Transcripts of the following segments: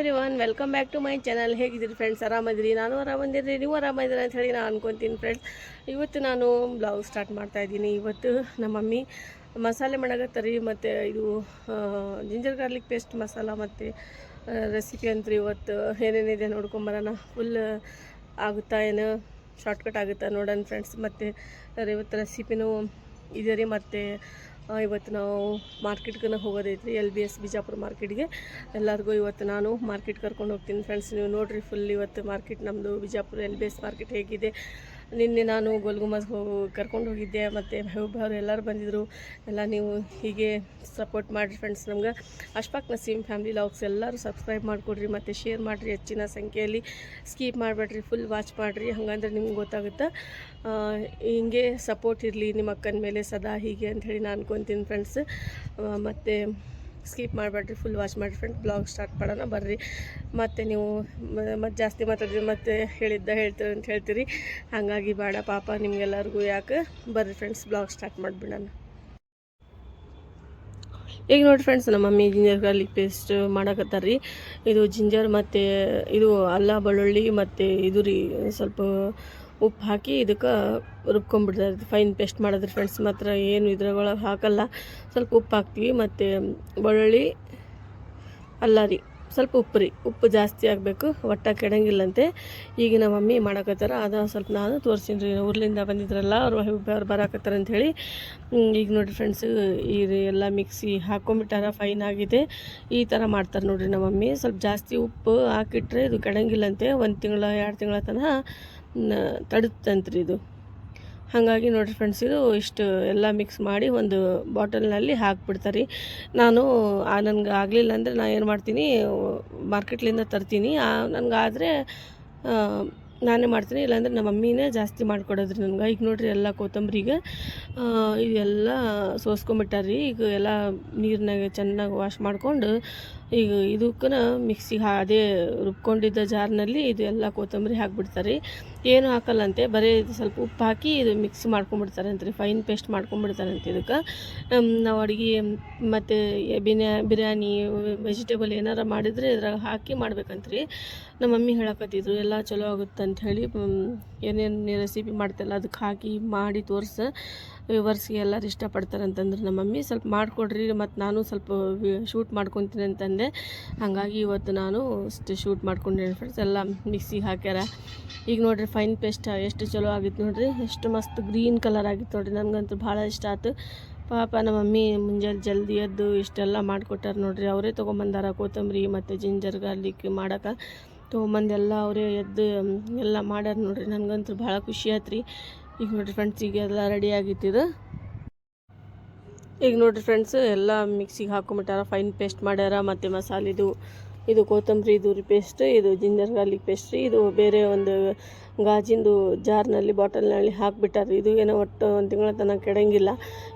Everyone welcome back to my channel ಹೇಗಿದ್ದೀರಿ friends ಆರಾಮದಿರಿ? ನಾನು ಆರಾಮದಿರಿ. ನೀವು ಆರಾಮದಿರಿ ಅಂತ ಹೇಳಿ ನಾನು ಅನ್ಕೊತೀನಿ ಫ್ರೆಂಡ್ಸ್ ಇವತ್ತು ನಾನು ಬ್ಲಾಗ್ ಸ್ಟಾರ್ಟ್ ಮಾಡ್ತಾ ಇದ್ದೀನಿ. ಇವತ್ತು ನಮ್ಮ ಮಮ್ಮಿ ಮಸಾಲೆ ಮಾಡಾಕತ್ತರಿ ಮತ್ತು ಇದು ಜಿಂಜರ್ ಗಾರ್ಲಿಕ್ ಪೇಸ್ಟ್ ಮಸಾಲ ಮತ್ತು ರೆಸಿಪಿ ಅಂತ ಇವತ್ತು. ಏನೇನಿದೆ ನೋಡ್ಕೊಂಬರೋಣ ಫುಲ್ ಆಗುತ್ತಾ ಏನು? ಶಾರ್ಟ್ಕಟ್ ಆಗುತ್ತಾ ನೋಡೋಣ ಫ್ರೆಂಡ್ಸ್ ಮತ್ತು ಇವತ್ತು ರೆಸಿಪಿನೂ ಇದೆ ರೀ. ಮತ್ತು ಇವತ್ತು ನಾವು ಮಾರ್ಕೆಟ್ಗನ ಹೋಗೋದೈತ್ರಿ ಎಲ್ ಬಿ ಎಸ್ ಬಿಜಾಪುರ ಮಾರ್ಕೆಟ್ಗೆ. ಎಲ್ಲರಿಗೂ ಇವತ್ತು ನಾನು ಮಾರ್ಕೆಟ್ ಕರ್ಕೊಂಡು ಹೋಗ್ತೀನಿ. ಫ್ರೆಂಡ್ಸ್ ನೀವು ನೋಡಿರಿ ಫುಲ್ ಇವತ್ತು ಮಾರ್ಕೆಟ್ ನಮ್ಮದು Bijapur L B S market ಹೇಗಿದೆ. ನಿನ್ನೆ ನಾನು ಗೋಲ್ಗುಮಸ್ ಹೋಗಿ ಕರ್ಕೊಂಡು ಹೋಗಿದ್ದೆ, ಮತ್ತು ಮೆಹಬೂಬ್ ಎಲ್ಲರೂ ಬಂದಿದ್ದರು ಎಲ್ಲ ನೀವು ಹೀಗೆ ಸಪೋರ್ಟ್ ಮಾಡಿರಿ ಫ್ರೆಂಡ್ಸ್ ನಮ್ಗೆ. ಅಶ್ಫಾಕ್ ನಸೀಮ್ ಫ್ಯಾಮಿಲಿ ಲಾಗ್ಸ್ ಎಲ್ಲರೂ ಸಬ್ಸ್ಕ್ರೈಬ್ ಮಾಡಿಕೊಡ್ರಿ, ಮತ್ತು ಶೇರ್ ಮಾಡಿರಿ ಹೆಚ್ಚಿನ ಸಂಖ್ಯೆಯಲ್ಲಿ. ಸ್ಕೀಪ್ ಮಾಡಬೇಡ್ರಿ ಫುಲ್ ವಾಚ್ ಮಾಡಿರಿ, ಹಾಗಂದ್ರೆ ನಿಮ್ಗೆ ಗೊತ್ತಾಗುತ್ತೆ? ಹಿಂಗೆ ಸಪೋರ್ಟ್ ಇರಲಿ ನಿಮ್ಮ ಅಕ್ಕನ ಮೇಲೆ ಸದಾ ಹೀಗೆ ಅಂತ ಹೇಳಿ ನಾನು ಅನ್ಕೊತೀನಿ ಫ್ರೆಂಡ್ಸ್ ಮತ್ತು ಸ್ಕಿಪ್ ಮಾಡಬೇಡ್ರಿ ಫುಲ್ ವಾಚ್ ಮಾಡಿ ಫ್ರೆಂಡ್ ಬ್ಲಾಗ್ ಸ್ಟಾರ್ಟ್ ಮಾಡೋಣ, ಬರ್ರಿ. ಮತ್ತು ನೀವು ಮತ್ತು ಜಾಸ್ತಿ ಮಾತಾಡಿದ್ರೆ ಮತ್ತೆ ಹೇಳಿದ್ದ ಹೇಳ್ತೀರಿ ಅಂತ ಹೇಳ್ತೀರಿ. ಹಾಗಾಗಿ ಬೇಡ, ಪಾಪ ನಿಮಗೆಲ್ಲರಿಗೂ ಯಾಕೆ? ಬರ್ರಿ ಫ್ರೆಂಡ್ಸ್ ಬ್ಲಾಗ್ ಸ್ಟಾರ್ಟ್ ಮಾಡಿಬಿಡೋಣ. ಈಗ ನೋಡಿ ಫ್ರೆಂಡ್ಸ್ ನಮ್ಮ ಮಮ್ಮಿ ಜಿಂಜರ್ ಗಾರ್ಲಿಕ್ ಪೇಸ್ಟ್ ಮಾಡಕತ್ತಾರ ರೀ ಇದು ಜಿಂಜರ್ ಮತ್ತು, ಇದು ಅಲ್ಲ, ಬೆಳ್ಳುಳ್ಳಿ ಮತ್ತು ಇದು ರೀ, ಸ್ವಲ್ಪ ಉಪ್ಪು ಹಾಕಿ ಇದಕ್ಕೆ ರುಬ್ಕೊಂಡ್ಬಿಡ್ತಾರೆ ಫೈನ್ ಪೇಸ್ಟ್ ಮಾಡಿದ್ರೆ ಫ್ರೆಂಡ್ಸ್ ಮಾತ್ರ ಏನು ಇದ್ರೊಳಗೆ ಹಾಕಲ್ಲ. ಸ್ವಲ್ಪ ಉಪ್ಪು ಹಾಕ್ತೀವಿ, ಮತ್ತು ಬೆಳ್ಳುಳ್ಳಿ, ಅಲ್ಲ ರೀ, ಸ್ವಲ್ಪ ಉಪ್ಪು ರೀ. ಉಪ್ಪು ಜಾಸ್ತಿ ಆಗಬೇಕು, ಒಟ್ಟ ಕೆಡಂಗಿಲ್ಲಂತೆ. ಈಗ ನಮ್ಮ ಮಮ್ಮಿ ಮಾಡಕತ್ತಾರ, ಅದು ಸ್ವಲ್ಪ ನಾನು ತೋರಿಸ್ತೀನಿ ರೀ. ಊರ್ಲಿಂದ ಬಂದಿದ್ರಲ್ಲ, ಅವ್ರು ಅವ್ರು ಬರಾಕತ್ತಾರ ಅಂಥೇಳಿ ಈಗ ನೋಡಿರಿ ಫ್ರೆಂಡ್ಸ್ ಈ ಎಲ್ಲ ಮಿಕ್ಸಿ ಹಾಕೊಂಬಿಟ್ಟಾರ ಫೈನ್ ಆಗಿದೆ. ಈ ಥರ ಮಾಡ್ತಾರೆ ನೋಡಿರಿ ನಮ್ಮ ಮಮ್ಮಿ. ಸ್ವಲ್ಪ ಜಾಸ್ತಿ ಉಪ್ಪು ಹಾಕಿಟ್ರೆ ಇದು ಕೆಡಂಗಿಲ್ಲಂತೆ. ಒಂದು ತಿಂಗಳ, ಎರಡು ತಿಂಗಳ ತನಕ ತಡುತ್ತಂತ್ರಿ ಇದು. ಹಾಗಾಗಿ ನೋಡಿರಿ ಫ್ರೆಂಡ್ಸ್ ಇದು ಇಷ್ಟು ಎಲ್ಲ ಮಿಕ್ಸ್ ಮಾಡಿ ಒಂದು ಬಾಟಲ್ನಲ್ಲಿ ಹಾಕ್ಬಿಡ್ತಾರೆ. ನಾನು ನನಗೆ ಆಗಲಿಲ್ಲ ಅಂದರೆ ನಾನು ಏನು ಮಾಡ್ತೀನಿ ಮಾರ್ಕೆಟ್ಲಿಂದ ತರ್ತೀನಿ. ನನಗಾದರೆ ನಾನೇ ಮಾಡ್ತೀನಿ. ಇಲ್ಲಾಂದ್ರೆ ನಮ್ಮ ಮಮ್ಮಿನೇ ಜಾಸ್ತಿ ಮಾಡಿಕೊಡೋದ್ರಿ ನನಗೆ. ಈಗ ನೋಡ್ರಿ ಎಲ್ಲ ಕೊತ್ತಂಬರಿಗೆ ಇವೆಲ್ಲ ಸೋಸ್ಕೊಂಬಿಟ್ಟಾರ್ರಿ. ಈಗ ಎಲ್ಲ ನೀರಿನಾಗೆ ಚೆನ್ನಾಗಿ ವಾಶ್ ಮಾಡಿಕೊಂಡು, ಈಗ ಇದಕ್ಕೂ ಮಿಕ್ಸಿಗೆ ಅದೇ ರುಬ್ಕೊಂಡಿದ್ದ ಜಾರ್ನಲ್ಲಿ ಇದು ಎಲ್ಲ ಕೊತ್ತಂಬರಿ ಹಾಕ್ಬಿಡ್ತಾರೆ. ಏನು ಹಾಕಲ್ಲಂತೆ, ಬರೀ ಸ್ವಲ್ಪ ಉಪ್ಪು ಹಾಕಿ ಇದು ಮಿಕ್ಸ್ ಮಾಡ್ಕೊಂಬಿಡ್ತಾರೆ ರೀ ಫೈನ್ ಪೇಸ್ಟ್ ಮಾಡ್ಕೊಂಬಿಡ್ತಾರೆ ಅಂತ ಇದಕ್ಕೆ ನಾವು ಅಡುಗೆ, ಮತ್ತು ಬಿನ್ಯಾ ಬಿರಿಯಾನಿ ವೆಜಿಟೇಬಲ್ ಏನಾರ ಮಾಡಿದರೆ ಇದ್ರಾಗ ಹಾಕಿ ಮಾಡ್ಬೇಕಂತ್ರಿ. ನಮ್ಮ ಮಮ್ಮಿ ಹೇಳಕತ್ತಿದ್ರು, ಎಲ್ಲ ಚಲೋ ಆಗುತ್ತೆ ಅಂತ ಹೇಳಿ ಏನೇನು ರೆಸಿಪಿ ಮಾಡ್ತಲ್ಲ ಅದಕ್ಕೆ ಹಾಕಿ ಮಾಡಿ ತೋರಿಸ. ವ್ಯೂವರ್ಸ್ಗೆ ಎಲ್ಲರೂ ಇಷ್ಟಪಡ್ತಾರೆ ಅಂತಂದ್ರೆ ನಮ್ಮ ಮಮ್ಮಿ, ಸ್ವಲ್ಪ ಮಾಡಿಕೊಡ್ರಿ, ಮತ್ತು ನಾನು ಸ್ವಲ್ಪ ಶೂಟ್ ಮಾಡ್ಕೊತೀನಿ ಅಂತಂದೆ. ಹಾಗಾಗಿ ಇವತ್ತು ನಾನು ಅಷ್ಟು ಶೂಟ್ ಮಾಡ್ಕೊಂಡೇನೆ ಫ್ರೆಂಡ್ಸ್ ಎಲ್ಲ ಮಿಕ್ಸಿಗೆ ಹಾಕ್ಯಾರ. ಈಗ ನೋಡ್ರಿ ಫೈನ್ ಪೇಸ್ಟ್ ಎಷ್ಟು ಚಲೋ ಆಗಿತ್ತು ನೋಡ್ರಿ. ಎಷ್ಟು ಮಸ್ತ್ ಗ್ರೀನ್ ಕಲರ್ ಆಗಿತ್ತು ನೋಡ್ರಿ. ನನಗಂತೂ ಭಾಳ ಇಷ್ಟ ಆಯ್ತು. ಪಾಪ ನಮ್ಮ ಮಮ್ಮಿ ಮುಂಜಾನೆ ಜಲ್ದಿ ಎದ್ದು ಇಷ್ಟೆಲ್ಲ ಮಾಡಿಕೊಟ್ಟಾರ ನೋಡ್ರಿ. ಅವರೇ ತೊಗೊಂಬಂದಾರ ಕೊತ್ತಂಬರಿ ಮತ್ತು ಜಿಂಜರ್ ಗಾರ್ಲಿಕ್ ಮಾಡಕ್ಕೆ ತೊಗೊಂಬಂದೆಲ್ಲ ಅವರೇ ಎದ್ದು ಎಲ್ಲ ಮಾಡ್ಯಾರ ನೋಡ್ರಿ. ನನಗಂತೂ ಭಾಳ ಖುಷಿ ಆಯ್ತು ರೀ ಈಗ ನೋಡ್ರಿ ಫ್ರೆಂಡ್ಸ್ ಈಗ ಎಲ್ಲ ರೆಡಿ ಆಗಿತ್ತಿದು ಈಗ ನೋಡ್ರಿ ಫ್ರೆಂಡ್ಸ್ ಎಲ್ಲ ಮಿಕ್ಸಿಗೆ ಹಾಕೊಂಬಿಟ್ಟಾರ. ಫೈನ್ ಪೇಸ್ಟ್ ಮಾಡ್ಯಾರ. ಮತ್ತು ಮಸಾಲಿದು ಇದು ಕೊತ್ತಂಬರಿ, ಇದು ಪೇಸ್ಟ್ ಇದು ಜಿಂಜರ್ ಗಾರ್ಲಿಕ್ ಪೇಸ್ಟ್ ರೀ ಇದು ಬೇರೆ ಒಂದು ಗಾಜಿಂದು ಜಾರ್ನಲ್ಲಿ ಬಾಟಲ್ನಲ್ಲಿ ಹಾಕಿಬಿಟ್ಟಾರೆ. ಇದು ಏನೋ ಒಟ್ಟು ಒಂದು ತಿಂಗಳ ತನಕ ಕೆಡಂಗಿಲ್ಲ.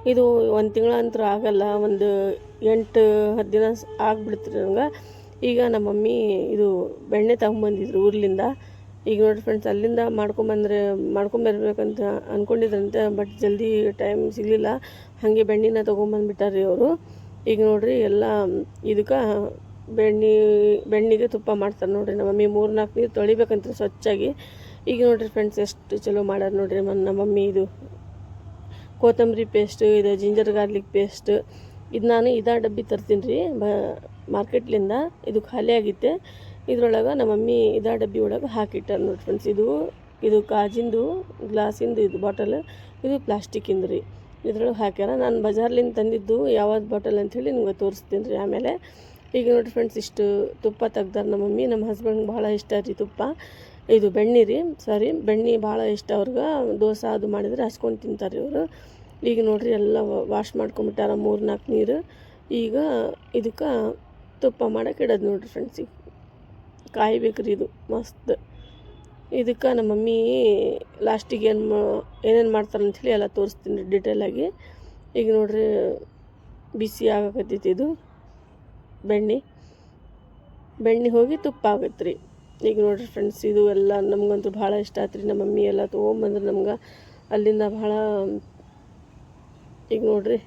ಇದು ಒಂದು ತಿಂಗಳ ಅಂತೂ ಆಗಲ್ಲ. ಒಂದು ಎಂಟು, ಹತ್ತು ದಿನ ಆಗಿಬಿಡ್ತು ನಂಗೆ ಈಗ ನಮ್ಮ ಮಮ್ಮಿ ಇದು ಬೆಣ್ಣೆ ತಗೊಂಬಂದಿದ್ರು ಊರ್ಲಿಂದ. ಈಗ ನೋಡಿ ಫ್ರೆಂಡ್ಸ್ ಅಲ್ಲಿಂದ ಮಾಡ್ಕೊಂಬಂದ್ರೆ ಮಾಡ್ಕೊಂಬರ್ಬೇಕಂತ ಅಂದ್ಕೊಂಡಿದ್ರಂತೆ ಬಟ್ ಜಲ್ದಿ ಟೈಮ್ ಸಿಗಲಿಲ್ಲ. ಹಾಗೆ ಬೆಣ್ಣಿನ ತೊಗೊಂಬಂದ್ಬಿಟ್ಟಾರೆ ಅವರು. ಈಗ ನೋಡಿರಿ ಎಲ್ಲ ಇದಕ್ಕೆ ಬೆಣ್ಣೆ, ಬೆಣ್ಣಿಗೆ ತುಪ್ಪ ಮಾಡ್ತಾರೆ ನೋಡಿರಿ. ನಮ್ಮ ಮಮ್ಮಿ ಮೂರು ನಾಲ್ಕು ನೀರು ತೊಳಿಬೇಕಂತ ಸ್ವಚ್ಛಾಗಿ. ಈಗ ನೋಡಿರಿ ಫ್ರೆಂಡ್ಸ್ ಎಷ್ಟು ಚಲೋ ಮಾಡ್ಯಾರ ನೋಡ್ರಿ ನಮ್ಮ ಮಮ್ಮಿ ಇದು ಕೊತ್ತಂಬರಿ ಪೇಸ್ಟ್ ಇದು ಜಿಂಜರ್ ಗಾರ್ಲಿಕ್ ಪೇಸ್ಟ್ ಇದು ನಾನು ಇದಾ ಡಬ್ಬಿ ತರ್ತೀನಿ ರೀ ಬ ಮಾರ್ಕೆಟ್ಲಿಂದ ಇದು ಖಾಲಿ ಆಗಿತ್ತೆ. ಇದ್ರೊಳಗೆ ನಮ್ಮ ಮಮ್ಮಿ ಇದಾ ಡಬ್ಬಿ ಒಳಗೆ ಹಾಕಿಟ್ಟಾರ ನೋಡಿ ಫ್ರೆಂಡ್ಸ್ ಇದು ಇದು ಕಾಜಿಂದು, ಗ್ಲಾಸಿಂದು ಇದು ಬಾಟಲ್ ಇದು ಪ್ಲಾಸ್ಟಿಕ್ಕಿಂದು ರೀ ಇದ್ರೊಳಗೆ ಹಾಕ್ಯಾರ. ನಾನು ಬಜಾರ್ಲಿಂದ ತಂದಿದ್ದು ಯಾವ್ದು ಬಾಟಲ್ ಅಂಥೇಳಿ ನಿಮ್ಗೆ ತೋರಿಸ್ತೀನಿ ರೀ ಆಮೇಲೆ. ಈಗ ನೋಡಿ ಫ್ರೆಂಡ್ಸ್ ಇಷ್ಟು ತುಪ್ಪ ತೆಗ್ದಾರ ನಮ್ಮ ಮಮ್ಮಿ. ನಮ್ಮ ಹಸ್ಬೆಂಡ್ಗೆ ಭಾಳ ಇಷ್ಟ ರೀ ತುಪ್ಪ. ಇದು ಬೆಣ್ಣೆ ರೀ, ಸಾರಿ. ಬೆಣ್ಣೆ ಭಾಳ ಇಷ್ಟ ಅವ್ರಿಗೆ. ದೋಸೆ ಅದು ಮಾಡಿದರೆ ಹಚ್ಕೊಂಡು ತಿಂತಾರೆ ಇವರು. ಈಗ ನೋಡಿರಿ ಎಲ್ಲ ವಾಶ್ ಮಾಡ್ಕೊಂಬಿಟ್ಟಾರ ಮೂರು ನಾಲ್ಕು ನೀರು. ಈಗ ಇದಕ್ಕೆ ತುಪ್ಪ ಮಾಡಕ್ಕೆ ಇಡೋದು ನೋಡಿರಿ ಫ್ರೆಂಡ್ಸ್ ಈಗ ಕಾಯ್ಬೇಕ್ರಿ ಇದು, ಮಸ್ತ್. ಇದಕ್ಕೆ ನಮ್ಮ ಮಮ್ಮಿ ಲಾಸ್ಟಿಗೆ ಏನು ಮಾ, ಏನೇನು ಮಾಡ್ತಾರೆ ಅಂಥೇಳಿ ಎಲ್ಲ ತೋರಿಸ್ತೀನಿ ರೀ ಡಿಟೇಲಾಗಿ ಈಗ ನೋಡ್ರಿ ಬಿಸಿ ಆಗಕತ್ತೈತಿ ಇದು ಬೆಣ್ಣೆ. ಬೆಣ್ಣೆ ಹೋಗಿ ತುಪ್ಪ ಆಗತ್ತೆ ರೀ ಈಗ ನೋಡ್ರಿ ಫ್ರೆಂಡ್ಸ್ ಇದು ಎಲ್ಲ ನಮಗಂತೂ ಭಾಳ ಇಷ್ಟ ಆಯ್ತು ರೀ ನಮ್ಮ ಮಮ್ಮಿ ಎಲ್ಲ ತೊಗೊಂಬಂದ್ರೆ ನಮ್ಗೆ. ಅಲ್ಲಿಂದ ಭಾಳ, ಈಗ ನೋಡ್ರಿ.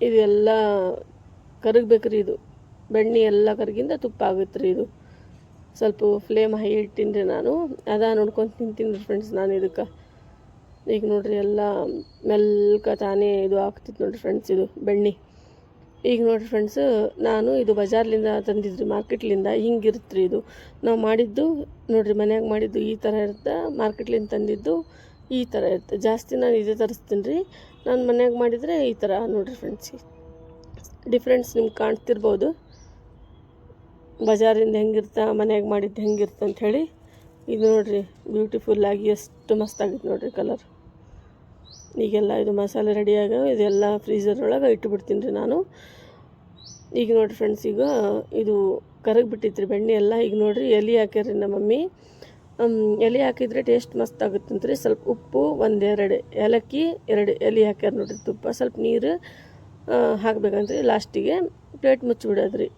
ಇದು ಎಲ್ಲ ಕರಗಬೇಕ್ರಿ ಇದು. ಬೆಣ್ಣೆ ಎಲ್ಲ ಕರಗಿಂದ ತುಪ್ಪ ಆಗುತ್ತೆ ರೀ ಇದು. ಸ್ವಲ್ಪ ಫ್ಲೇಮ್ ಹೈ ಇಟ್ಟಿನಿ ರೀ ನಾನು. ಅದ ನೋಡ್ಕೊಂಡು ತಿಂತೀನಿ ರೀ ಫ್ರೆಂಡ್ಸ್ ನಾನು ಇದಕ್ಕೆ. ಈಗ ನೋಡ್ರಿ ಎಲ್ಲ ಮೆಲ್ಕ ತಾನೇ ಇದು ಆಗ್ತಿತ್ತು ನೋಡ್ರಿ ಫ್ರೆಂಡ್ಸ್ ಇದು ಬೆಣ್ಣೆ. ಈಗ ನೋಡ್ರಿ ಫ್ರೆಂಡ್ಸ್ ನಾನು ಇದು ಬಜಾರ್ಲಿಂದ ತಂದಿದ್ರಿ, ಮಾರ್ಕೆಟ್ಲಿಂದ. ಹಿಂಗಿರುತ್ತೆ ರೀ ಇದು. ನಾವು ಮಾಡಿದ್ದು, ನೋಡಿರಿ ಮನ್ಯಾಗ ಮಾಡಿದ್ದು ಈ ಥರ ಇರುತ್ತೆ, ಮಾರ್ಕೆಟ್ಲಿಂದ ತಂದಿದ್ದು ಈ ಥರ ಇರುತ್ತೆ. ಜಾಸ್ತಿ ನಾನು ಇದೇ ತರಿಸ್ತೀನಿ ರೀ ನಾನು ಮನ್ಯಾಗ ಮಾಡಿದರೆ ಈ ಥರ ನೋಡಿರಿ ಫ್ರೆಂಡ್ಸ್ ಡಿಫ್ರೆನ್ಸ್ ನಿಮ್ಗೆ ಕಾಣ್ತಿರ್ಬೋದು. ಬಜಾರಿಂದ ಹೆಂಗಿರ್ತ, ಮನ್ಯಾಗ ಮಾಡಿದ್ದು ಹೆಂಗಿರುತ್ತೆ ಹೇಳಿ. ಇದು ನೋಡಿರಿ ಬ್ಯೂಟಿಫುಲ್ಲಾಗಿ ಎಷ್ಟು ಮಸ್ತಾಗಿತ್ತು ನೋಡಿರಿ ಕಲರ್ ಈಗೆಲ್ಲ ಇದು ಮಸಾಲೆ ರೆಡಿಯಾಗ ಇದೆಲ್ಲ ಫ್ರೀಜರ್ ಒಳಗೆ ಇಟ್ಟುಬಿಡ್ತೀನಿ ರೀ ನಾನು. ಈಗ ನೋಡಿರಿ ಫ್ರೆಂಡ್ಸ್ ಈಗ ಇದು ಕರಗಿ ಬಿಟ್ಟಿತ್ತು ಬೆಣ್ಣೆ ಎಲ್ಲ. ಈಗ ನೋಡಿರಿ ಎಲೆ ಹಾಕ್ಯಾರ್ರಿ ನಮ್ಮ ಮಮ್ಮಿ. ಎಲೆ ಹಾಕಿದ್ರೆ ಟೇಸ್ಟ್ ಮಸ್ತ್ ಆಗುತ್ತಂತ್ರಿ. ಸ್ವಲ್ಪ ಉಪ್ಪು ಒಂದೆರಡು ಏಲಕ್ಕಿ, ಎರಡು ಎಲೆ ಹಾಕ್ಯಾರ ನೋಡಿರಿ ತುಪ್ಪ. ಸ್ವಲ್ಪ ನೀರು ಹಾಕ್ಬೇಕಂತ್ರಿ ಲಾಸ್ಟಿಗೆ. ಪ್ಲೇಟ್ ಮುಚ್ಚಿಬಿಡೋದ್ರಿ.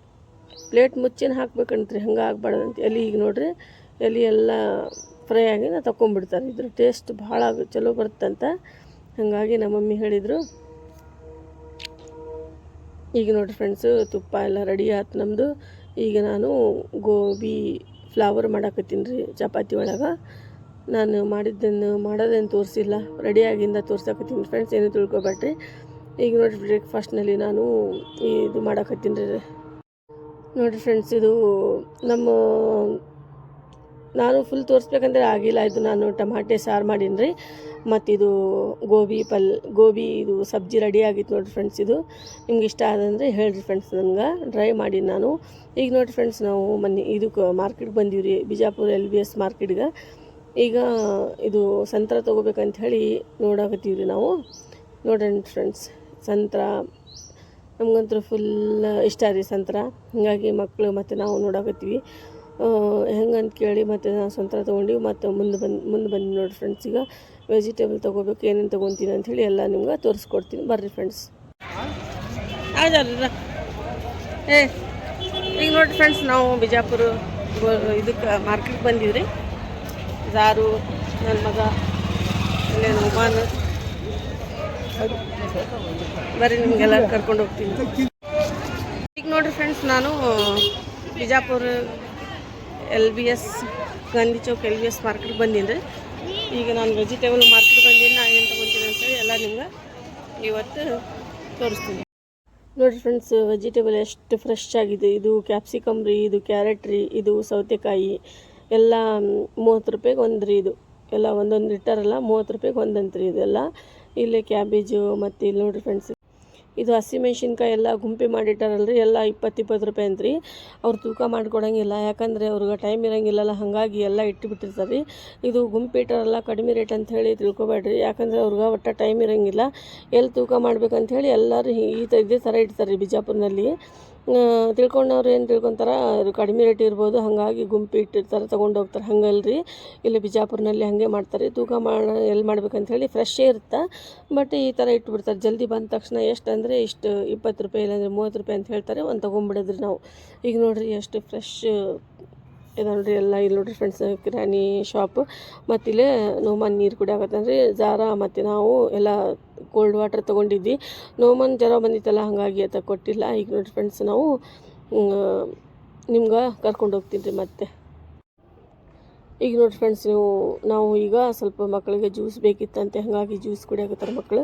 ಪ್ಲೇಟ್ ಮುಚ್ಚಿನ ಹಾಕ್ಬೇಕಂತ್ರಿ. ಹಂಗೆ ಆಗ್ಬಾರ್ದಂತ. ಎಲೆ ಈಗ ನೋಡಿರಿ, ಎಲೆ ಎಲ್ಲ ಫ್ರೈ ಆಗಿ ನಾ ತೊಗೊಂಬಿಡ್ತಾರೆ ಇದ್ರ ಟೇಸ್ಟ್ ಭಾಳ ಚಲೋ ಬರುತ್ತಂತ ಹಾಗಾಗಿ ನಮ್ಮ ಮಮ್ಮಿ ಹೇಳಿದರು. ಈಗ ನೋಡಿರಿ ಫ್ರೆಂಡ್ಸು ತುಪ್ಪ ಎಲ್ಲ ರೆಡಿ ಆಯ್ತು ನಮ್ಮದು ಈಗ ನಾನು ಗೋಬಿ ಫ್ಲವರ್ ಮಾಡಾಕತ್ತೀನಿ ರೀ ಚಪಾತಿ ಒಳಗೆ. ನಾನು ಮಾಡಿದ್ದನ್ನು ಮಾಡೋದೇನು ತೋರಿಸಿಲ್ಲ. ರೆಡಿಯಾಗಿಂದ ತೋರ್ಸಾಕತ್ತೀನಿ ಫ್ರೆಂಡ್ಸ್ ಏನು ತಿಳ್ಕೊಬೇಡ್ರಿ. ಈಗ ನೋಡಿರಿ ಬ್ರೇಕ್ಫಾಸ್ಟ್ನಲ್ಲಿ ನಾನು ಇದು ಮಾಡಾಕತ್ತೀನಿ ರೀ. ನೋಡಿರಿ ಫ್ರೆಂಡ್ಸ್ ಇದು ನಮ್ಮ ನಾನು ಫುಲ್ ತೋರಿಸ್ಬೇಕಂದ್ರೆ ಆಗಿಲ್ಲ. ಇದು ನಾನು ಟಮಾಟೆ ಸಾರು ಮಾಡೀನಿ ರೀ. ಮತ್ತು ಇದು ಗೋಬಿ ಪಲ್, ಗೋಬಿ ಇದು ಸಬ್ಜಿ ರೆಡಿ ಆಗಿತ್ತು ನೋಡಿರಿ ಫ್ರೆಂಡ್ಸ್ ಇದು ನಿಮ್ಗೆ ಇಷ್ಟ ಆದಂದರೆ ಹೇಳಿರಿ ಫ್ರೆಂಡ್ಸ್ ನನಗೆ ಡ್ರೈ ಮಾಡಿ ನಾನು. ಈಗ ನೋಡಿರಿ ಫ್ರೆಂಡ್ಸ್ ನಾವು ಮೊನ್ನೆ ಇದಕ್ಕೆ ಮಾರ್ಕೆಟ್ಗೆ ಬಂದೀವಿ ರೀ ಬಿಜಾಪುರ ಎಲ್ ಬಿ ಎಸ್ ಮಾರ್ಕೆಟ್ಗೆ ಈಗ ಇದು ಸಂತ್ರ ತೊಗೋಬೇಕಂತ ಹೇಳಿ ನೋಡಾಕತ್ತೀವಿ ರೀ ನಾವು. ನೋಡ್ರಿ ಫ್ರೆಂಡ್ಸ್ ಸಂತ್ರ ನಮಗಂತೂ ಫುಲ್ ಇಷ್ಟ ರೀ ಸಂತ್ರ. ಹೀಗಾಗಿ ಮಕ್ಕಳು ಮತ್ತು ನಾವು ನೋಡಾಕತ್ತೀವಿ. ಹೆಂಗಂತ ಕೇಳಿ ಮತ್ತು ನಾವು ಸಂತ್ರ ತೊಗೊಂಡಿವಿ, ಮತ್ತು ಮುಂದೆ ಬಂದು ಮುಂದೆ ಬಂದು ನೋಡಿ ಫ್ರೆಂಡ್ಸ್ ಈಗ ವೆಜಿಟೇಬಲ್ ತೊಗೋಬೇಕು, ಏನೇನು ತೊಗೊತೀನಿ ಅಂಥೇಳಿ ಎಲ್ಲ ನಿಮ್ಗೆ ತೋರಿಸ್ಕೊಡ್ತೀನಿ. ಬರ್ರಿ ಫ್ರೆಂಡ್ಸ್ ಏ, ಈಗ ನೋಡಿ ಫ್ರೆಂಡ್ಸ್ ನಾವು ಬಿಜಾಪುರ ಇದಕ್ಕೆ ಮಾರ್ಕೆಟ್ ಬಂದೀವಿ ರೀ ಜಾರು ನನ್ನ ಮಗ, ಇಲ್ಲೇ ಉಮಾನ್ ಬರ್ರಿ ನಿಮಗೆಲ್ಲ ಕರ್ಕೊಂಡು ಹೋಗ್ತೀನಿ. ಈಗ ನೋಡಿರಿ ಫ್ರೆಂಡ್ಸ್ ನಾನು Bijapur L B S Gandhi Chowk L B S ಮಾರ್ಕೆಟ್ಗೆ ಬಂದೀನಿ ರೀ ಈಗ ನಾನು ವೆಜಿಟೇಬಲ್ ಮಾರ್ಕೆಟ್ ನಾನು ಏನು ತೊಗೊತೀನಿ ಅಂತೇಳಿ ಎಲ್ಲ ನಿಮ್ಗೆ ಇವತ್ತು ತೋರಿಸ್ತೀನಿ. ನೋಡಿ ಫ್ರೆಂಡ್ಸ್ ವೆಜಿಟೇಬಲ್ ಎಷ್ಟು ಫ್ರೆಶ್ ಆಗಿದೆ. ಇದು ಕ್ಯಾಪ್ಸಿಕಮ್ ರೀ, ಇದು ಕ್ಯಾರೆಟ್ ರೀ, ಇದು ಸೌತೆಕಾಯಿ, ಎಲ್ಲ ಮೂವತ್ತು ರೂಪಾಯಿಗೆ ಒಂದು ರೀ ಇದು. ಎಲ್ಲ ಒಂದೊಂದು ಲೀಟರಲ್ಲ ಮೂವತ್ತು ರೂಪಾಯಿಗೆ ಒಂದಂತ ರೀ ಇದೆಲ್ಲ. ಇಲ್ಲಿ ಕ್ಯಾಬೇಜು ಮತ್ತು ಇಲ್ಲಿ ನೋಡಿರಿ ಫ್ರೆಂಡ್ಸ್ ಇದು ಹಸಿಮೆಣ್ಸಿನ್ಕಾಯಿ ಎಲ್ಲ ಗುಂಪಿ ಮಾಡಿಟ್ಟಾರಲ್ರಿ, ಎಲ್ಲ ಇಪ್ಪತ್ತು ಇಪ್ಪತ್ತು ರೂಪಾಯಿ ಅಂತ್ರಿ. ಅವ್ರು ತೂಕ ಮಾಡಿಕೊಡಂಗಿಲ್ಲ ಯಾಕಂದರೆ ಅವ್ರಿಗೆ ಟೈಮ್ ಇರೋಂಗಿಲ್ಲಲ್ಲ, ಹಾಗಾಗಿ ಎಲ್ಲ ಇಟ್ಟು ಬಿಟ್ಟಿರ್ತಾರೆ ರೀ ಇದು ಗುಂಪಿ ಇಟ್ಟಾರಲ್ಲ, ಕಡಿಮೆ ರೇಟ್ ಅಂತ ಹೇಳಿ ತಿಳ್ಕೊಬೇಡ್ರಿ. ಯಾಕಂದರೆ ಅವ್ರಿಗೆ ಒಟ್ಟು ಟೈಮ್ ಇರೋಂಗಿಲ್ಲ. ಎಲ್ಲಿ ತೂಕ ಮಾಡ್ಬೇಕಂತ ಹೇಳಿ ಎಲ್ಲರೂ ಈ ಇದೇ ಥರ ಇಡ್ತಾರೆ ರೀ ಬಿಜಾಪುರ್ನಲ್ಲಿ. ತಿಳ್ಕೊಂಡವ್ರು ಏನು ತಿಳ್ಕೊತಾರ? ಅದು ಕಡಿಮೆ ರೇಟ್ ಇರ್ಬೋದು. ಹಾಗಾಗಿ ಗುಂಪು ಇಟ್ಟಿರ್ತಾರೆ, ತೊಗೊಂಡು ಹೋಗ್ತಾರೆ. ಹಂಗಲ್ರಿ. ಇಲ್ಲಿ ಬಿಜಾಪುರ್ನಲ್ಲಿ ಹಾಗೆ ಮಾಡ್ತಾರೆ. ತೂಕ ಮಾಡಿ ಎಲ್ಲಿ ಮಾಡ್ಬೇಕಂತ ಹೇಳಿ ಫ್ರೆಶ್ಶೇ ಇರುತ್ತೆ ಬಟ್ ಈ ಥರ ಇಟ್ಬಿಡ್ತಾರೆ. ಜಲ್ದಿ ಬಂದ ತಕ್ಷಣ ಎಷ್ಟು ಅಂದರೆ ಇಷ್ಟು ಇಪ್ಪತ್ತು ರೂಪಾಯಿ, ಇಲ್ಲಾಂದರೆ ಮೂವತ್ತು ರೂಪಾಯಿ ಅಂತ ಹೇಳ್ತಾರೆ. ಒಂದು ತೊಗೊಂಬಿಡೋದ್ರಿ ನಾವು. ಈಗ ನೋಡಿರಿ ಎಷ್ಟು ಫ್ರೆಶ್ ಇದೆ ನೋಡ್ರಿ ಎಲ್ಲ ಇಲ್ಲಿ ನೋಡ್ರಿ ಫ್ರೆಂಡ್ಸ್ ಕಿರಾಣಿ ಶಾಪ್ ಮತ್ತು ಇಲ್ಲೇ ನೋಮನ್ ನೀರು ಕುಡಿಯಾಕತ್ತಂದ್ರಿ ಜಾರ ಮತ್ತು ನಾವು ಎಲ್ಲ ಕೋಲ್ಡ್ ವಾಟರ್ ತೊಗೊಂಡಿದ್ವಿ. ನೋಮನ್ ಜ್ವರ ಬಂದಿತ್ತಲ್ಲ, ಹಾಗಾಗಿ ಅಂತ ಕೊಟ್ಟಿಲ್ಲ. ಈಗ ನೋಡ್ರಿ ಫ್ರೆಂಡ್ಸ್ ನಾವು ನಿಮ್ಗೆ ಕರ್ಕೊಂಡು ಹೋಗ್ತೀನಿ ರೀ ಮತ್ತೆ. ಈಗ ನೋಡಿ ಫ್ರೆಂಡ್ಸ್ ನೀವು, ನಾವು ಈಗ ಸ್ವಲ್ಪ ಮಕ್ಕಳಿಗೆ ಜ್ಯೂಸ್ ಬೇಕಿತ್ತಂತೆ, ಹಾಗಾಗಿ ಜ್ಯೂಸ್ ಕುಡಿಯಾಕತ್ತಾರ ಮಕ್ಕಳು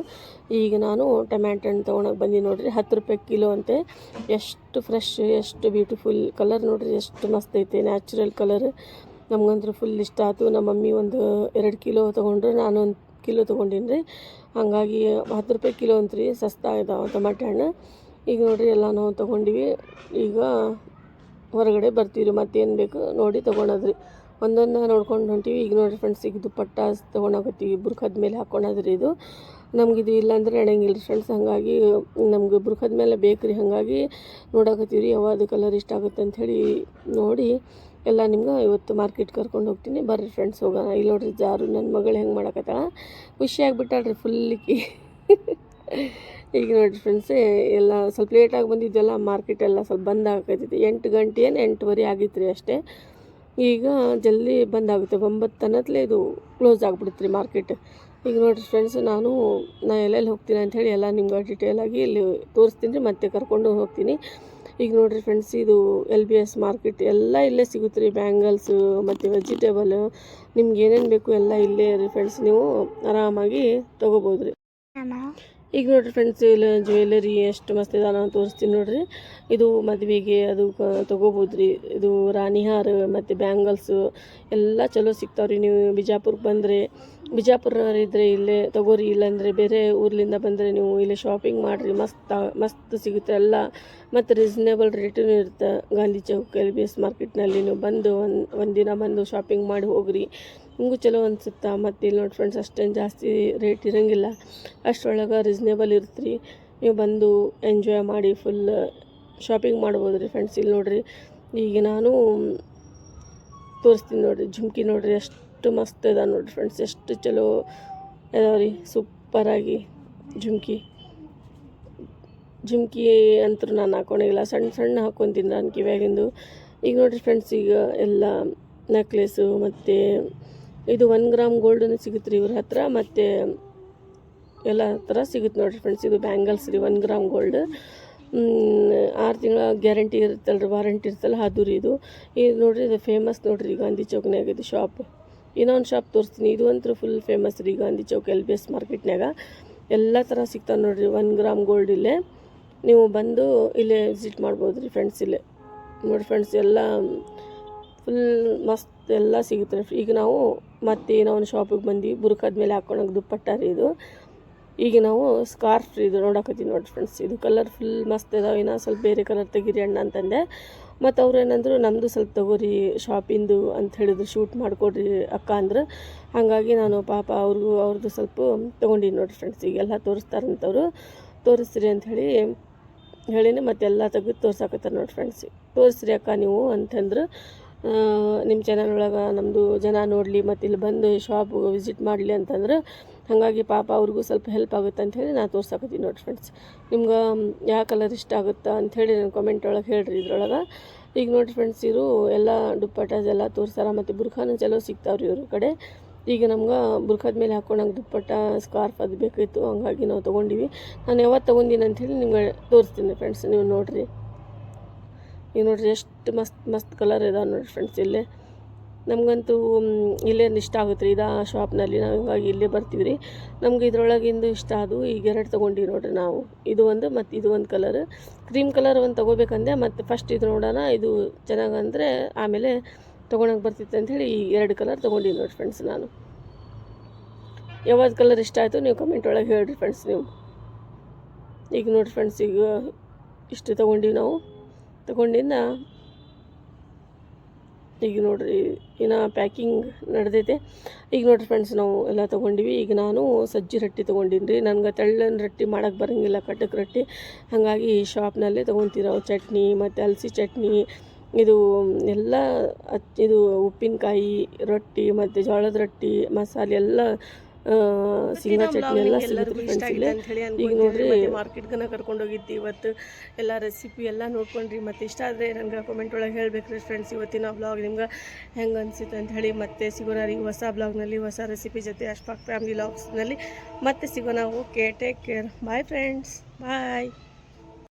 ಈಗ ನಾನು ಟೊಮ್ಯಾಟೊ ಹಣ್ಣು ತೊಗೊಳಕ್ಕೆ ಬಂದೀನಿ ನೋಡಿರಿ, ಹತ್ತು ರೂಪಾಯಿ ಕಿಲೋ ಅಂತೆ. ಎಷ್ಟು ಫ್ರೆಶ್ ಎಷ್ಟು ಬ್ಯೂಟಿಫುಲ್ ಕಲರ್ ನೋಡಿರಿ, ಎಷ್ಟು ಮಸ್ತ್ ಐತೆ ನ್ಯಾಚುರಲ್ ಕಲರ್ ನಮಗಂದ್ರೆ ಫುಲ್ ಇಷ್ಟ ಆಯ್ತು ನಮ್ಮ ಮಮ್ಮಿ ಒಂದು ಎರಡು ಕಿಲೋ ತೊಗೊಂಡ್ರು, ನಾನು ಒಂದು ಕಿಲೋ ತೊಗೊಂಡೀನಿ ರೀ. ಹಾಗಾಗಿ ಹತ್ತು ರೂಪಾಯಿ ಕಿಲೋ ಅಂತ್ರಿ ಸಸ್ತಾ ಇದಾವೆ ಟೊಮ್ಯಾಟೊ ಹಣ್ಣು. ಈಗ ನೋಡಿರಿ, ಎಲ್ಲ ನಾವು ತೊಗೊಂಡಿವಿ. ಈಗ ಹೊರಗಡೆ ಬರ್ತೀವಿ ರೀ, ಮತ್ತೇನು ಬೇಕು ನೋಡಿ ತೊಗೊಳೋದ್ರಿ ಒಂದೊಂದು ನೋಡ್ಕೊಂಡು ಹೊಂಟೀವಿ. ಈಗ ನೋಡಿರಿ ಫ್ರೆಂಡ್ಸ್ ಈಗ ದುಪ್ಪಟ್ಟ ತೊಗೊಂಡೋಗತ್ತೀವಿ. ಕದ್ದ ಮೇಲೆ ಹಾಕ್ಕೊಳೋದ್ರಿ ಇದು ನಮಗಿದು ಇಲ್ಲಾಂದ್ರೆ ನಡೆಯಂಗಿಲ್ಲ ಫ್ರೆಂಡ್ಸ್ ಹಾಗಾಗಿ ನಮ್ಗೆ ಬುರ್ಖದ ಮೇಲೆ ಬೇಕು ರೀ ಹಾಗಾಗಿ ನೋಡಕತ್ತೀವಿ ರೀ ಯಾವುದು ಕಲರ್ ಇಷ್ಟ ಆಗುತ್ತೆ ಅಂಥೇಳಿ ನೋಡಿ. ಎಲ್ಲ ನಿಮ್ಗೆ ಇವತ್ತು ಮಾರ್ಕೆಟ್ ಕರ್ಕೊಂಡು ಹೋಗ್ತೀನಿ. ಬರ್ರಿ ಫ್ರೆಂಡ್ಸ್ ಹೋಗೋಣ. ಇಲ್ಲಿ ನೋಡ್ರಿ ಜಾರು ನನ್ನ ಮಗಳು ಹೆಂಗೆ ಮಾಡಕತ್ತಾಳ. ಖುಷಿಯಾಗಿಬಿಟ್ಟಾಳ್ರಿ ಫುಲ್ಲಿಕ್ಕಿ ಈಗ ನೋಡಿರಿ ಫ್ರೆಂಡ್ಸ್ ಎಲ್ಲ ಸ್ವಲ್ಪ ಲೇಟಾಗಿ ಬಂದಿದ್ದೆಲ್ಲ ಮಾರ್ಕೆಟ್ ಎಲ್ಲ ಸ್ವಲ್ಪ ಬಂದ್ ಆಗತ್ತೈತಿ ಎಂಟು ಗಂಟೆ ಏನು ಎಂಟುವರೆ ಆಗಿತ್ತು ರೀ ಅಷ್ಟೇ. ಈಗ ಜಲ್ದಿ ಬಂದಾಗುತ್ತೆ. ಒಂಬತ್ತು ಇದು ಕ್ಲೋಸ್ ಆಗಿಬಿಡುತ್ತೆ ರೀ ಮಾರ್ಕೆಟ್ ಈಗ ನೋಡಿರಿ ಫ್ರೆಂಡ್ಸ್ ನಾನು ನಾ ಎಲ್ಲೆಲ್ಲಿ ಹೋಗ್ತೀನಿ ಅಂಥೇಳಿ ಎಲ್ಲ ನಿಮ್ಗೆ ಡಿಟೇಲಾಗಿ ಇಲ್ಲಿ ತೋರಿಸ್ತೀನಿ ರೀ, ಮತ್ತೆ ಕರ್ಕೊಂಡು ಹೋಗ್ತೀನಿ. ಈಗ ನೋಡಿರಿ ಫ್ರೆಂಡ್ಸ್ ಇದು ಎಲ್ ಬಿ ಎಸ್ ಮಾರ್ಕೆಟ್ ಎಲ್ಲ ಇಲ್ಲೇ ಸಿಗುತ್ತೆ ರೀ ಬ್ಯಾಂಗಲ್ಸು ಮತ್ತು ವೆಜಿಟೇಬಲ್ ನಿಮ್ಗೆ ಏನೇನು ಬೇಕು ಎಲ್ಲ ಇಲ್ಲೇ ರೀ ಫ್ರೆಂಡ್ಸ್ ನೀವು ಆರಾಮಾಗಿ ತೊಗೋಬೋದು ರೀ. ಈಗ ನೋಡಿರಿ ಫ್ರೆಂಡ್ಸ್ ಇಲ್ಲ ಜ್ಯುವೆಲರಿ ಎಷ್ಟು ಮಸ್ತ್ ಇದಾವ ನಾನು ತೋರಿಸ್ತೀನಿ ನೋಡಿರಿ. ಇದು ಮದುವೆಗೆ ಅದು ತೊಗೋಬೋದು ರೀ ಇದು ರಾಣಿ ಹಾರ ಮತ್ತು ಬ್ಯಾಂಗಲ್ಸು ಎಲ್ಲ ಚಲೋ ಸಿಗ್ತಾವ್ರಿ. ನೀವು ಬಿಜಾಪುರಕ್ಕೆ ಬಂದರೆ ಬಿಜಾಪುರ ಇದ್ದರೆ ಇಲ್ಲೇ ತಗೋರಿ, ಇಲ್ಲಾಂದರೆ ಬೇರೆ ಊರ್ಲಿಂದ ಬಂದರೆ ನೀವು ಇಲ್ಲೇ ಶಾಪಿಂಗ್ ಮಾಡಿರಿ. ಮಸ್ತ್ ಮಸ್ತ್ ಸಿಗುತ್ತೆ ಎಲ್ಲ. ಮತ್ತು ರೀಸನೇಬಲ್ ರೇಟೂ ಇರುತ್ತೆ. Gandhi Chowk L B S ಮಾರ್ಕೆಟ್ನಲ್ಲಿ ನೀವು ಬಂದು ಒಂದು, ಒಂದಿನ ಬಂದು ಶಾಪಿಂಗ್ ಮಾಡಿ ಹೋಗ್ರಿ. ನಿಮಗೂ ಚಲೋ ಅನ್ಸುತ್ತಾ? ಮತ್ತು ಇಲ್ಲಿ ನೋಡಿ ಫ್ರೆಂಡ್ಸ್ ಅಷ್ಟೇನು ಜಾಸ್ತಿ ರೇಟ್ ಇರೋಂಗಿಲ್ಲ. ಅಷ್ಟರೊಳಗೆ ರೀಸ್ನೇಬಲ್ ಇರುತ್ತೆ ನೀವು ಬಂದು ಎಂಜಾಯ್ ಮಾಡಿ ಫುಲ್ ಶಾಪಿಂಗ್ ಮಾಡ್ಬೋದು ರೀ ಫ್ರೆಂಡ್ಸ್ ಇಲ್ಲಿ ನೋಡಿರಿ. ಈಗ ನಾನು ತೋರಿಸ್ತೀನಿ ನೋಡಿರಿ, ಜುಮ್ಕಿ ನೋಡಿರಿ, ಎಷ್ಟು ಮಸ್ತ್ ಇದೆ ನೋಡಿರಿ ಫ್ರೆಂಡ್ಸ್ ಎಷ್ಟು ಚಲೋ ಇದಾವೆ ರೀ ಸೂಪರಾಗಿ ಜುಮ್ಕಿ. ಜುಮ್ಕಿ ಅಂತೂ ನಾನು ಹಾಕೊಂಡಿಲ್ಲ ಸಣ್ಣ ಸಣ್ಣ ಹಾಕ್ಕೊತೀನಿ ನಾನು ಕಿವ್ಯಾಗಿಂದು. ಈಗ ನೋಡಿರಿ ಫ್ರೆಂಡ್ಸ್ ಈಗ ಎಲ್ಲ ನೆಕ್ಲೆಸು ಮತ್ತು ಇದು ಒನ್ ಗ್ರಾಮ್ ಗೋಲ್ಡನ್ನು ಸಿಗುತ್ತೆ ರೀ ಇವ್ರ ಹತ್ರ. ಮತ್ತು ಎಲ್ಲ ಥರ ಸಿಗುತ್ತೆ ನೋಡಿರಿ ಫ್ರೆಂಡ್ಸ್ ಇದು ಬ್ಯಾಂಗಲ್ಸ್ ರೀ ಒನ್ ಗ್ರಾಮ್ ಗೋಲ್ಡ್ ಆರು ತಿಂಗಳ ಗ್ಯಾರಂಟಿ ಇರುತ್ತಲ್ಲ ರೀ ವಾರಂಟಿ ಇರುತ್ತಲ್ಲ, ಅದು ರೀ ಇದು. ಇದು ನೋಡಿರಿ, ಇದು ಫೇಮಸ್ ನೋಡಿರಿ ಗಾಂಧಿ ಚೌಕ್ನಾಗ ಇದು ಶಾಪ್ ಇನ್ನೊಂದು ಶಾಪ್ ತೋರಿಸ್ತೀನಿ, ಇದು ಅಂತೂ ಫುಲ್ ಫೇಮಸ್ ರೀ Gandhi Chowk L B S ಮಾರ್ಕೆಟ್ನಾಗ ಎಲ್ಲ ಥರ ಸಿಗ್ತಾವೆ ನೋಡಿರಿ ಒನ್ ಗ್ರಾಮ್ ಗೋಲ್ಡ್ ಇಲ್ಲೇ. ನೀವು ಬಂದು ಇಲ್ಲೇ ವಿಸಿಟ್ ಮಾಡ್ಬೋದು ರೀ ಫ್ರೆಂಡ್ಸ್ ಇಲ್ಲೇ. ನೋಡಿ ಫ್ರೆಂಡ್ಸ್ ಎಲ್ಲ ಫುಲ್ ಮಸ್ತ್ ಎಲ್ಲ ಸಿಗುತ್ತೆ ಈಗ ನಾವು ಮತ್ತೆ ಏನೋ ಒಂದು ಶಾಪಿಗೆ ಬಂದು ಬುರ್ಕಾದ ಮೇಲೆ ಹಾಕೊಳಕ್ಕೆ ದುಪ್ಪಟ್ಟ ರೀ ಇದು. ಈಗ ನಾವು ಸ್ಕಾರ್ಫ್ ಇದು ನೋಡಕತ್ತೀವಿ ನೋಡಿ ಫ್ರೆಂಡ್ಸ್. ಇದು ಕಲರ್ ಫುಲ್ ಮಸ್ತ್ ಇದಾವೆ ಇನ್ನೂ ಸ್ವಲ್ಪ ಬೇರೆ ಕಲರ್ ತೆಗೀರಿ ಅಣ್ಣ ಅಂತಂದೆ. ಮತ್ತು ಅವ್ರು ಏನಂದ್ರು ನಮ್ಮದು ಸ್ವಲ್ಪ ತಗೋರಿ ಶಾಪಿಂದು ಅಂತ ಹೇಳಿದ್ರು. ಶೂಟ್ ಮಾಡಿಕೊಡ್ರಿ ಅಕ್ಕ ಅಂದ್ರೆ. ಹಾಗಾಗಿ ನಾನು ಪಾಪ ಅವ್ರಿಗೂ ಅವ್ರದ್ದು ಸ್ವಲ್ಪ ತೊಗೊಂಡಿನಿ ನೋಡಿ ಫ್ರೆಂಡ್ಸ್. ಈಗೆಲ್ಲ ತೋರಿಸ್ತಾರಂತವ್ರು. ತೋರಿಸ್ರಿ ಅಂಥೇಳಿ ಹೇಳಿನಿ. ಮತ್ತೆಲ್ಲ ತೆಗೆದು ತೋರ್ಸಾಕತ್ತಾರೆ ನೋಡಿ ಫ್ರೆಂಡ್ಸ್. ತೋರಿಸ್ರಿ ಅಕ್ಕ ನೀವು ಅಂತಂದ್ರೆ. ನಿಮ್ಮ ಚಾನಲ್ ಒಳಗೆ ನಮ್ಮದು ಜನ ನೋಡಲಿ, ಮತ್ತು ಇಲ್ಲಿ ಬಂದು ಶಾಪ್ ವಿಸಿಟ್ ಮಾಡಲಿ ಅಂತಂದ್ರೆ, ಹಾಗಾಗಿ ಪಾಪ ಅವ್ರಿಗೂ ಸ್ವಲ್ಪ ಹೆಲ್ಪ್ ಆಗುತ್ತೆ ಅಂಥೇಳಿ ನಾನು ತೋರ್ಸಾಕತ್ತೀನಿ ನೋಡಿ ಫ್ರೆಂಡ್ಸ್ ನಿಮ್ಗೆ ಯಾವ ಕಲರ್ ಇಷ್ಟ ಆಗುತ್ತಾ ಅಂಥೇಳಿ ನನ್ನ ಕಮೆಂಟ್ ಒಳಗೆ ಹೇಳ್ರಿ ಇದ್ರೊಳಗೆ. ಈಗ ನೋಡಿ ಫ್ರೆಂಡ್ಸ್ ಇವರು ಎಲ್ಲ ದುಪ್ಪಟ್ಟಾಸ್ ಎಲ್ಲ ತೋರಿಸಾರ, ಮತ್ತು ಬುರ್ಖಾನು ಚಲೋ ಸಿಗ್ತಾವ್ರಿ ಇವ್ರ ಕಡೆ. ಈಗ ನಮ್ಗೆ ಬುರ್ಖದ ಮೇಲೆ ಹಾಕೊಂಡಂಗೆ ದುಪ್ಪಟ್ಟ ಸ್ಕಾರ್ಫ್ ಅದು ಬೇಕಿತ್ತು ಹಂಗಾಗಿ ನಾವು ತೊಗೊಂಡಿವಿ. ನಾನು ಯಾವತ್ತು ತೊಗೊಂಡಿನಿ ನಿಮ್ಗೆ ತೋರಿಸ್ತೀನಿ ಫ್ರೆಂಡ್ಸ್ ನೀವು ನೋಡಿರಿ. ಈಗ ನೋಡ್ರಿ ಎಷ್ಟು ಮಸ್ತ್ ಮಸ್ತ್ ಕಲರ್ ಇದಾವೆ ನೋಡಿರಿ ಫ್ರೆಂಡ್ಸ್ ಇಲ್ಲೇ. ನಮಗಂತೂ ಇಲ್ಲೇ ಇಷ್ಟ ಆಗುತ್ತೆ ರೀ ಇದು ಶಾಪ್ನಲ್ಲಿ ನಾವು ಹಿಂಗಾಗಿ ಇಲ್ಲೇ ಬರ್ತೀವಿ ರೀ ನಮ್ಗೆ ಇದ್ರೊಳಗಿಂದು ಇಷ್ಟ ಅದು. ಈಗ ಎರಡು ತೊಗೊಂಡಿವಿ ನೋಡ್ರಿ ನಾವು. ಇದು ಒಂದು ಮತ್ತು ಇದು ಒಂದು ಕಲರ್ ಕ್ರೀಮ್ ಕಲರ್ ಒಂದು ತೊಗೋಬೇಕಂದೆ ಮತ್ತು ಫಸ್ಟ್ ಇದು ನೋಡೋಣ. ಇದು ಚೆನ್ನಾಗಂದರೆ ಆಮೇಲೆ ತೊಗೊಳಕ್ಕೆ ಬರ್ತಿತ್ತು ಅಂಥೇಳಿ ಈ ಎರಡು ಕಲರ್ ತೊಗೊಂಡಿನಿ ನೋಡಿ ಫ್ರೆಂಡ್ಸ್ ನಾನು. ಯಾವ್ದು ಕಲರ್ ಇಷ್ಟ ಆಯಿತು ನೀವು ಕಮೆಂಟ್ ಒಳಗೆ ಹೇಳಿರಿ ಫ್ರೆಂಡ್ಸ್ ನೀವು. ಈಗ ನೋಡಿ ಫ್ರೆಂಡ್ಸ್ ಈಗ ಇಷ್ಟು ತೊಗೊಂಡಿವಿ ನಾವು. ತಗೊಂಡಿಂದ ಈಗ ನೋಡ್ರಿ, ಇನ್ನು ಪ್ಯಾಕಿಂಗ್ ನಡೆದೈತೆ. ಈಗ ನೋಡ್ರಿ ಫ್ರೆಂಡ್ಸ್ ನಾವು ಎಲ್ಲ ತೊಗೊಂಡಿವಿ. ಈಗ ನಾನು ಸಜ್ಜಿ ರೊಟ್ಟಿ ತೊಗೊಂಡಿನಿ ರೀ ನನಗೆ ತೆಳ್ಳನ ರೊಟ್ಟಿ ಮಾಡೋಕ್ಕೆ ಬರೋಂಗಿಲ್ಲ ಕಟ್ಟಕ್ಕೆ ರೊಟ್ಟಿ. ಹಾಗಾಗಿ ಶಾಪ್ನಲ್ಲೇ ತೊಗೊತೀವಿ ನಾವು ಚಟ್ನಿ ಮತ್ತು ಹಲ್ಸಿ ಚಟ್ನಿ, ಇದು ಎಲ್ಲ ಇದು ಉಪ್ಪಿನಕಾಯಿ ರೊಟ್ಟಿ ಮತ್ತು ಜೋಳದ ರೊಟ್ಟಿ, ಮಸಾಲೆ ಎಲ್ಲ ಶೇಂಗಾ ಚಟ್ನಿ ಎಲ್ಲ ಸಿಗುತ್ತೆ ಫ್ರೆಂಡ್ಸ್ ಇಲ್ಲಿ. ಈಗ ನೋಡ್ರಿ. ಮಾರ್ಕೆಟ್ಗನ ಕರ್ಕೊಂಡು ಹೋಗಿದ್ದೆ ಇವತ್ತು. ಎಲ್ಲ ರೆಸಿಪಿ ಎಲ್ಲ ನೋಡ್ಕೊಂಡ್ರಿ. ಮತ್ತು ಇಷ್ಟ ಆದರೆ ನನಗೆ ಕಮೆಂಟ್ ಒಳಗೆ ಹೇಳಬೇಕ್ರಿ ಫ್ರೆಂಡ್ಸ್ ಇವತ್ತಿನ ಬ್ಲಾಗ್ ನಿಮ್ಗೆ ಹೆಂಗೆ ಅನಿಸುತ್ತೆ ಅಂತ ಹೇಳಿ. ಮತ್ತೆ ಸಿಗೋಣ ರೀ ಹೊಸ ಬ್ಲಾಗ್ನಲ್ಲಿ ಹೊಸ ರೆಸಿಪಿ ಜೊತೆ ಅಶ್ಫಾಕ್ ಫ್ಯಾಮಿಲಿ ಲಾಗ್ಸ್ನಲ್ಲಿ ಮತ್ತೆ ಸಿಗೋಣ. Okay take care bye friends bye